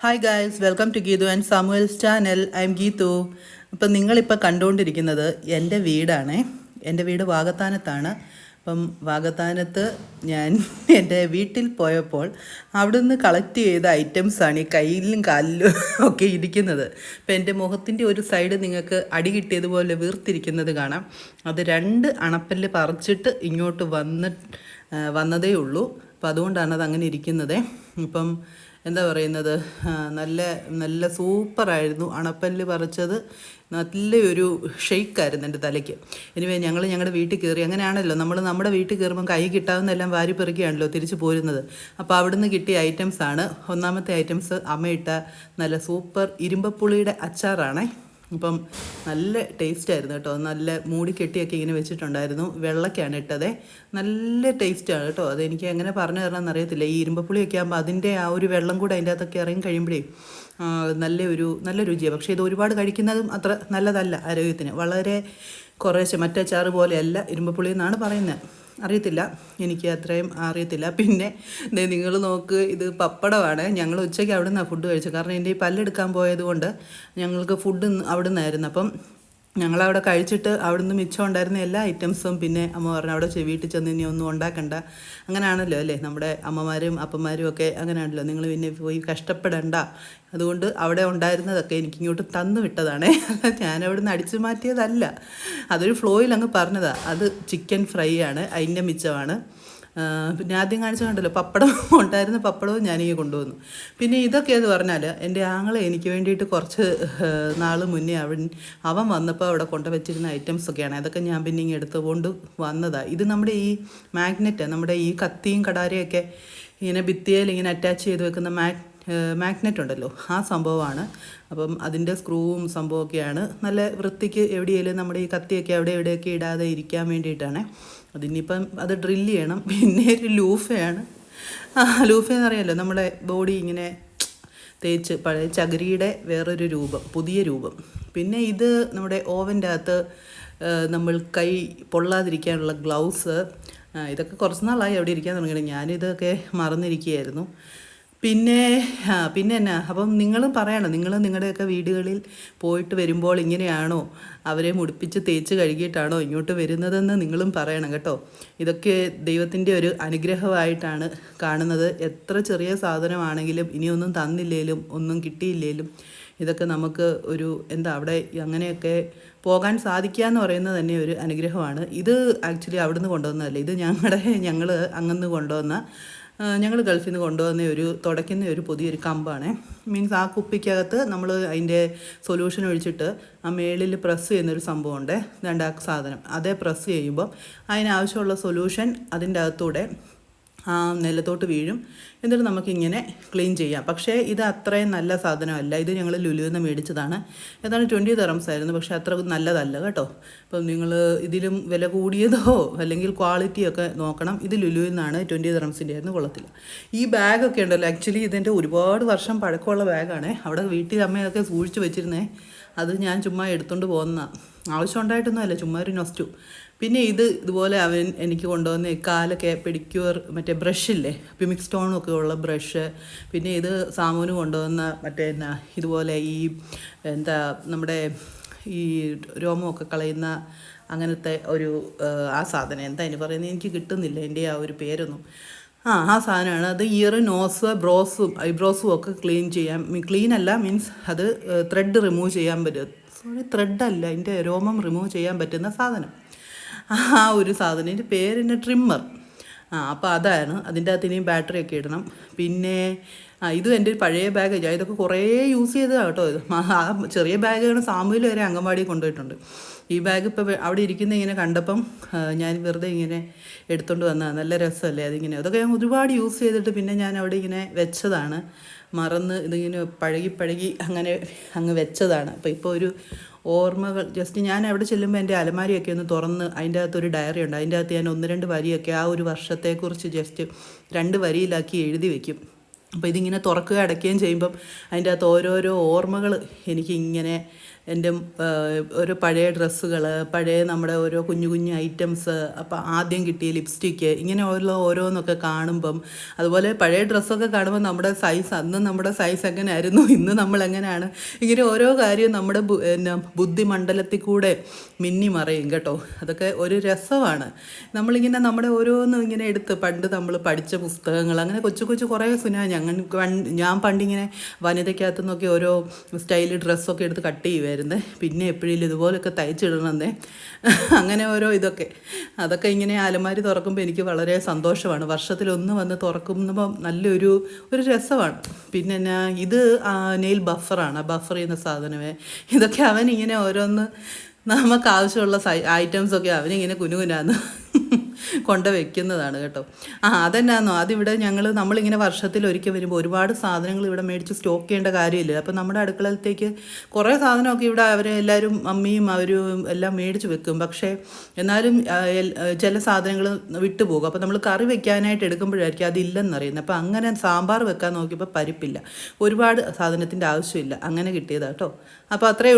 Hi guys welcome to Geethu and Samuel's channel I M Geethu അപ്പം നിങ്ങളിപ്പോൾ കണ്ടുകൊണ്ടിരിക്കുന്നത് എന്റെ വീടാണ്. എന്റെ വീട് വാഗത്താനത്താണ്. അപ്പം വാഗത്താനത്ത് ഞാൻ എന്റെ വീട്ടിൽ പോയപ്പോൾ അവിടുന്ന് കളക്ട് ചെയ്ത ഐറ്റംസാണ് ഈ കയ്യിലും കാലിലും ഒക്കെ ഇരിക്കുന്നത്. അപ്പം എന്റെ മുഖത്തിന്റെ ഒരു സൈഡ് നിങ്ങൾക്ക് അടി കിട്ടിയതുപോലെ വീർത്തിരിക്കുന്നത് കാണാം. അത് രണ്ട് അണപ്പല്ല് പറിച്ചിട്ട് ഇങ്ങോട്ട് വന്ന് വന്നതേ ഉള്ളൂ. അപ്പം അതുകൊണ്ടാണ് അത് അങ്ങനെ ഇരിക്കുന്നത്. ഇപ്പം എന്താ പറയുന്നത്? നല്ല നല്ല സൂപ്പറായിരുന്നു അണപ്പല്ല് പറിച്ചത്. നല്ലൊരു ഷെയ്ക്കായിരുന്നു എന്റെ തലയ്ക്ക്. എനിവേ ഞങ്ങൾ ഞങ്ങളുടെ വീട്ടിൽ കയറി അങ്ങനെയാണല്ലോ നമ്മൾ നമ്മുടെ വീട്ടിൽ കയറുമ്പം കൈ കിട്ടാവുന്നെല്ലാം വാരി പെറുക്കിയാണല്ലോ തിരിച്ചു പോരുന്നത്. അപ്പോൾ അവിടുന്ന് കിട്ടിയ ഐറ്റംസാണ്. ഒന്നാമത്തെ ഐറ്റംസ് അമ്മയിട്ട നല്ല സൂപ്പർ ഇരുമ്പപ്പുളിയുടെ അച്ചാറാണേ. അപ്പം നല്ല ടേസ്റ്റ് ആയിരുന്നു കേട്ടോ. നല്ല മൂടി കെട്ടിയൊക്കെ ഇങ്ങനെ വെച്ചിട്ടുണ്ടായിരുന്നു. വെള്ളക്കാണ് ഇട്ടത്. നല്ല ടേസ്റ്റാണ് കേട്ടോ. അതെനിക്ക് എങ്ങനെ പറഞ്ഞു തരണം അറിയത്തില്ല. ഈ ഇരുമ്പപ്പുളിയൊക്കെ ആകുമ്പോൾ അതിന്റെ ആ ഒരു വെള്ളം കൂടെ അതിന്റെ അകത്തൊക്കെ ഇറങ്ങി കഴിയുമ്പോഴേ നല്ല ഒരു നല്ല രുചിയാണ് പക്ഷേ ഇത് ഒരുപാട് കഴിക്കുന്നതും അത്ര നല്ലതല്ല ആരോഗ്യത്തിന്. വളരെ കുറേശ്ശെ മറ്റച്ചാറ് ചാറ് പോലെയല്ല ഇരുമ്പപ്പുളി എന്നാണ് പറയുന്നത്. അറിയത്തില്ല. എനിക്ക് അത്രയും അറിയത്തില്ല. പിന്നെ നിങ്ങൾ നോക്ക് ഇത് പപ്പടമാണ്. ഞങ്ങൾ ഉച്ചയ്ക്ക് അവിടെ നിന്നാണ് ഫുഡ് കഴിച്ചത്. കാരണം എന്റെ ഈ പല്ലെടുക്കാൻ പോയത് കൊണ്ട് ഞങ്ങൾക്ക് ഫുഡ് അവിടെ നിന്നായിരുന്നു അപ്പം ഞങ്ങളവിടെ കഴിച്ചിട്ട് അവിടുന്ന് മിച്ചം ഉണ്ടായിരുന്ന എല്ലാ ഐറ്റംസും പിന്നെ അമ്മ പറഞ്ഞു അവിടെ വീട്ടിൽ ചെന്ന് ഇനി ഒന്നും ഉണ്ടാക്കണ്ട. അങ്ങനെയാണല്ലോ അല്ലേ? നമ്മുടെ അമ്മമാരും അപ്പന്മാരും ഒക്കെ അങ്ങനെയാണല്ലോ നിങ്ങൾ പിന്നെ പോയി കഷ്ടപ്പെടണ്ട. അതുകൊണ്ട് അവിടെ ഉണ്ടായിരുന്നതൊക്കെ എനിക്ക് ഇങ്ങോട്ട് തന്നു വിട്ടതാണേ. ഞാൻ അവിടെ നിന്ന് അടിച്ചു മാറ്റിയതല്ല. അതൊരു ഫ്ലോയിൽ അങ്ങ് പറഞ്ഞതാണ് അത് ചിക്കൻ ഫ്രൈ ആണ്. അതിന്റെ മിച്ചമാണ്. പിന്നെ ആദ്യം കാണിച്ച കണ്ടല്ലോ പപ്പടം ഉണ്ടായിരുന്ന പപ്പടവും ഞാനീ കൊണ്ടുവന്നു. പിന്നെ ഇതൊക്കെ എന്ന് പറഞ്ഞാൽ എന്റെ ആങ്ങളെ എനിക്ക് വേണ്ടിയിട്ട് കുറച്ച് നാൾ മുന്നേ അവൻ അവൻ വന്നപ്പോൾ അവിടെ കൊണ്ടുവച്ചിരുന്ന ഐറ്റംസ് ഒക്കെയാണ്. അതൊക്കെ ഞാൻ പിന്നെ ഇങ്ങനെ എടുത്തുകൊണ്ട് വന്നതാണ് ഇത് നമ്മുടെ ഈ മാഗ്നറ്റ് നമ്മുടെ ഈ കത്തിയും കടാരയൊക്കെ ഇങ്ങനെ ഭിത്തിയിൽ ഇങ്ങനെ അറ്റാച്ച് ചെയ്ത് വെക്കുന്ന മാഗ് മാഗ്നറ്റ് ഉണ്ടല്ലോ ആ സംഭവമാണ്. അപ്പം അതിന്റെ സ്ക്രൂവും സംഭവമൊക്കെയാണ്. നല്ല വൃത്തിക്ക് എവിടെയെങ്കിലും നമ്മുടെ ഈ കത്തിയൊക്കെ അവിടെ എവിടെയൊക്കെ ഇടാതെ ഇരിക്കാൻ വേണ്ടിയിട്ടാണ്. അതിനിപ്പം അത് ഡ്രില്ല് ചെയ്യണം. പിന്നെ ഒരു ലൂഫയാണ്. ആ ലൂഫ എന്നറിയാലോ നമ്മുടെ ബോഡി ഇങ്ങനെ തേച്ച് പഴയ ചകിരിയുടെ വേറൊരു രൂപം പുതിയ രൂപം. പിന്നെ ഇത് നമ്മുടെ ഓവന്റെ അകത്ത് നമ്മൾ കൈ പൊള്ളാതിരിക്കാനുള്ള ഗ്ലൗസ് ഇതൊക്കെ കുറച്ച് നാളായി അവിടെ ഇരിക്കാൻ തുടങ്ങിയിട്ട് ഞാനിതൊക്കെ മറന്നിരിക്കുകയായിരുന്നു. പിന്നെ പിന്നെ എന്നാ? അപ്പം നിങ്ങളും പറയണം? നിങ്ങൾ നിങ്ങളുടെയൊക്കെ വീടുകളിൽ പോയിട്ട് വരുമ്പോൾ ഇങ്ങനെയാണോ അവരെ മുടിപ്പിച്ച് തേച്ച് കഴുകിയിട്ടാണോ ഇങ്ങോട്ട് വരുന്നതെന്ന് നിങ്ങളും പറയണം കേട്ടോ. ഇതൊക്കെ ദൈവത്തിന്റെ ഒരു അനുഗ്രഹമായിട്ടാണ് കാണുന്നത്. എത്ര ചെറിയ സാധനമാണെങ്കിലും ഇനിയൊന്നും തന്നില്ലേലും ഒന്നും കിട്ടിയില്ലേലും ഇതൊക്കെ നമുക്ക് ഒരു എന്താ അവിടെ അങ്ങനെയൊക്കെ പോകാൻ സാധിക്കുക എന്ന് പറയുന്നത് തന്നെ ഒരു അനുഗ്രഹമാണ്. ഇത് ആക്ച്വലി അവിടുന്ന് കൊണ്ടുവന്നതല്ല? ഇത് ഞങ്ങളുടെ ഞങ്ങൾ അങ്ങന്ന് കൊണ്ടുവന്ന ഞങ്ങൾ ഗൾഫിൽ നിന്ന് കൊണ്ടുവന്ന ഒരു തുടയ്ക്കുന്ന ഒരു പുതിയൊരു കമ്പാണ്. മീൻസ് ആ കുപ്പിക്കകത്ത് നമ്മൾ അതിന്റെ സൊല്യൂഷൻ ഒഴിച്ചിട്ട് ആ മേളിൽ പ്രസ് ചെയ്യുന്നൊരു സംഭവമുണ്ട്. രണ്ട് സാധനം. അതേ പ്രസ് ചെയ്യുമ്പോൾ അതിനാവശ്യമുള്ള സൊല്യൂഷൻ അതിന്റെ അകത്തൂടെ ആ നിലത്തോട്ട് വീഴും. എന്നിട്ട് നമുക്കിങ്ങനെ ക്ലീൻ ചെയ്യാം. പക്ഷേ ഇത് അത്രയും നല്ല സാധനമല്ല. ഇത് ഞങ്ങൾ ലുലുവിൽ നിന്ന് മേടിച്ചതാണ്. ഏതാണ്ട് ട്വന്റി തെറംസ് ആയിരുന്നു. പക്ഷേ അത്ര നല്ലതല്ല കേട്ടോ. അപ്പം നിങ്ങൾ ഇതിലും വില കൂടിയതോ അല്ലെങ്കിൽ ക്വാളിറ്റിയൊക്കെ നോക്കണം. ഇത് ലുലുവിൽ നിന്നാണ് ട്വന്റി തെറംസിന്റെ ആയിരുന്നു കൊള്ളത്തില്ല. ഈ ബാഗൊക്കെ ഉണ്ടല്ലോ. ആക്ച്വലി ഇതിന്റെ ഒരുപാട് വർഷം പഴക്കമുള്ള ബാഗാണ് അവിടെ വീട്ടിൽ അമ്മയൊക്കെ സൂക്ഷിച്ചു വെച്ചിരുന്നേ. അത് ഞാൻ ചുമ്മാ എടുത്തുകൊണ്ട് പോകുന്ന ആവശ്യം ഉണ്ടായിട്ടൊന്നും അല്ല ചുമ്മാ ഒരു നൊസ്റ്റു പിന്നെ ഇത് ഇതുപോലെ അവൻ എനിക്ക് കൊണ്ടുവന്ന കാലൊക്കെ പെഡിക്യൂർ മറ്റേ ബ്രഷില്ലേ പിമിക് മിക്സ് ടോണൊക്കെ ഉള്ള ബ്രഷ് പിന്നെ ഇത് സാമൂന് കൊണ്ടുവന്ന മറ്റേ എന്നാ ഇതുപോലെ ഈ എന്താ നമ്മുടെ ഈ രോമമൊക്കെ കളയുന്ന അങ്ങനത്തെ ഒരു ആ, സാധനം. എന്താ അതിന് പറയുന്നത് എനിക്ക് കിട്ടുന്നില്ല എന്റെ ആ ഒരു പേരൊന്നും. ആ ആ സാധനമാണ്. അത് ഇയർ നോസ് ബ്രോസും ഐബ്രോസും ഒക്കെ ക്ലീൻ ചെയ്യാൻ ക്ലീൻ അല്ല മീൻസ് അത് ത്രെഡ് റിമൂവ് ചെയ്യാൻ പറ്റും സോറി ത്രെഡ് അല്ല അതിന്റെ രോമം റിമൂവ് ചെയ്യാൻ പറ്റുന്ന സാധനം. ആ ഒരു സാധനത്തിന്റെ പേര് പേരിന്റെ ട്രിമ്മർ ആ അപ്പോൾ അതാണ്. അതിന്റെ അകത്ത് ഇനിയും ബാറ്ററി ഒക്കെ ഇടണം. പിന്നെ ആ ഇതും എന്റെ പഴയ ബാഗ് ഞാൻ ഇതൊക്കെ കുറേ യൂസ് ചെയ്തതാണ് കേട്ടോ ഇത്. ആ ചെറിയ ബാഗാണ് സാമൂഹിൽ വരെ അംഗൻവാടിയിൽ കൊണ്ടുപോയിട്ടുണ്ട്. ഈ ബാഗ് ഇപ്പോൾ അവിടെ ഇരിക്കുന്ന ഇങ്ങനെ കണ്ടപ്പം ഞാൻ വെറുതെ ഇങ്ങനെ എടുത്തുകൊണ്ട് വന്നതാണ് നല്ല രസമല്ലേ അതിങ്ങനെ. അതൊക്കെ ഞാൻ ഒരുപാട് യൂസ് ചെയ്തിട്ട് പിന്നെ ഞാൻ അവിടെ ഇങ്ങനെ വെച്ചതാണ്. മറന്ന് ഇതിങ്ങനെ പഴകി പഴകി അങ്ങനെ അങ്ങ് വെച്ചതാണ്. അപ്പോൾ ഇപ്പോൾ ഒരു ഓർമ്മകൾ ജസ്റ്റ് ഞാൻ അവിടെ ചെല്ലുമ്പോൾ എന്റെ അലമാരിയൊക്കെ ഒന്ന് തുറന്ന് അതിന്റെ അകത്ത് ഒരു ഡയറി ഉണ്ട്. അതിന്റെ അകത്ത് ഞാൻ ഒന്ന് രണ്ട് വരിയൊക്കെ ആ ഒരു വർഷത്തെക്കുറിച്ച് ജസ്റ്റ് രണ്ട് വരിയിലാക്കി എഴുതി വെക്കും. അപ്പോൾ ഇതിങ്ങനെ തുറക്കുക അടയ്ക്കുകയും ചെയ്യുമ്പം അതിന്റെ അകത്ത് ഓരോരോ ഓർമ്മകൾ എനിക്ക് ഇങ്ങനെ എന്റെ ഒരു പഴയ ഡ്രസ്സുകൾ പഴയ നമ്മുടെ ഓരോ കുഞ്ഞു കുഞ്ഞു ഐറ്റംസ് അപ്പോൾ ആദ്യം കിട്ടിയ ലിപ്സ്റ്റിക്ക് ഇങ്ങനെ ഓരോ ഓരോന്നൊക്കെ കാണുമ്പം അതുപോലെ പഴയ ഡ്രസ്സൊക്കെ കാണുമ്പോൾ നമ്മുടെ സൈസ് അന്ന് നമ്മുടെ സൈസ് എങ്ങനെയായിരുന്നു ഇന്ന് നമ്മൾ എങ്ങനെയാണ് ഇങ്ങനെ ഓരോ കാര്യവും നമ്മുടെ എന്നാ ബുദ്ധിമണ്ഡലത്തിൽ കൂടെ മിന്നി മറയും കേട്ടോ. അതൊക്കെ ഒരു രസമാണ്. നമ്മളിങ്ങനെ നമ്മുടെ ഓരോന്നും ഇങ്ങനെ എടുത്ത് പണ്ട് നമ്മൾ പഠിച്ച പുസ്തകങ്ങൾ അങ്ങനെ കൊച്ചു കൊച്ചു കുറേ സുന ഞങ്ങൾ ഞാൻ പണ്ടിങ്ങനെ വനിതയ്ക്കകത്തു നിന്നൊക്കെ ഓരോ സ്റ്റൈൽ ഡ്രസ്സൊക്കെ എടുത്ത് കട്ട് ചെയ്യുമായിരുന്നേ പിന്നെ എപ്പോഴും ഇതുപോലൊക്കെ തയ്ച്ചിടണമെന്നേ. അങ്ങനെ ഓരോ ഇതൊക്കെ. അതൊക്കെ ഇങ്ങനെ അലമാരി തുറക്കുമ്പോൾ എനിക്ക് വളരെ സന്തോഷമാണ്. വർഷത്തിലൊന്ന് വന്ന് തുറക്കുമ്പോൾ നല്ലൊരു ഒരു രസമാണ്. പിന്നെ ഞാൻ ഇത് നെയിൽ ബഫറാണ്. ബഫർ ചെയ്യുന്ന സാധനമേ. ഇതൊക്കെ അവൻ ഇങ്ങനെ ഓരോന്ന് നമുക്ക് ആവശ്യമുള്ള ഐറ്റംസൊക്കെ അവനിങ്ങനെ കുനുകുനാന്ന്. കൊണ്ട് വെക്കുന്നതാണ് കേട്ടോ. ആ അതെന്നാന്നോ? അതിവിടെ ഞങ്ങൾ നമ്മളിങ്ങനെ വർഷത്തിൽ ഒരിക്കൽ വരുമ്പോൾ ഒരുപാട് സാധനങ്ങൾ ഇവിടെ മേടിച്ച് സ്റ്റോക്ക് ചെയ്യേണ്ട കാര്യമില്ല. അപ്പോൾ നമ്മുടെ അടുക്കളത്തേക്ക് കുറേ സാധനമൊക്കെ ഇവിടെ അവരെ എല്ലാവരും അമ്മയും അവരും എല്ലാം മേടിച്ച് വെക്കും. പക്ഷേ എന്നാലും ചില സാധനങ്ങൾ വിട്ടുപോകും അപ്പോൾ നമ്മൾ കറി വെക്കാനായിട്ട് എടുക്കുമ്പോഴായിരിക്കും അതില്ലെന്നറിയുന്നത്. അപ്പോൾ അങ്ങനെ സാമ്പാർ വെക്കാൻ നോക്കിയപ്പോൾ പരിപ്പില്ല. ഒരുപാട് സാധനത്തിന്റെ ആവശ്യമില്ല. അങ്ങനെ കിട്ടിയതാ കേട്ടോ. അപ്പോൾ അത്രയേ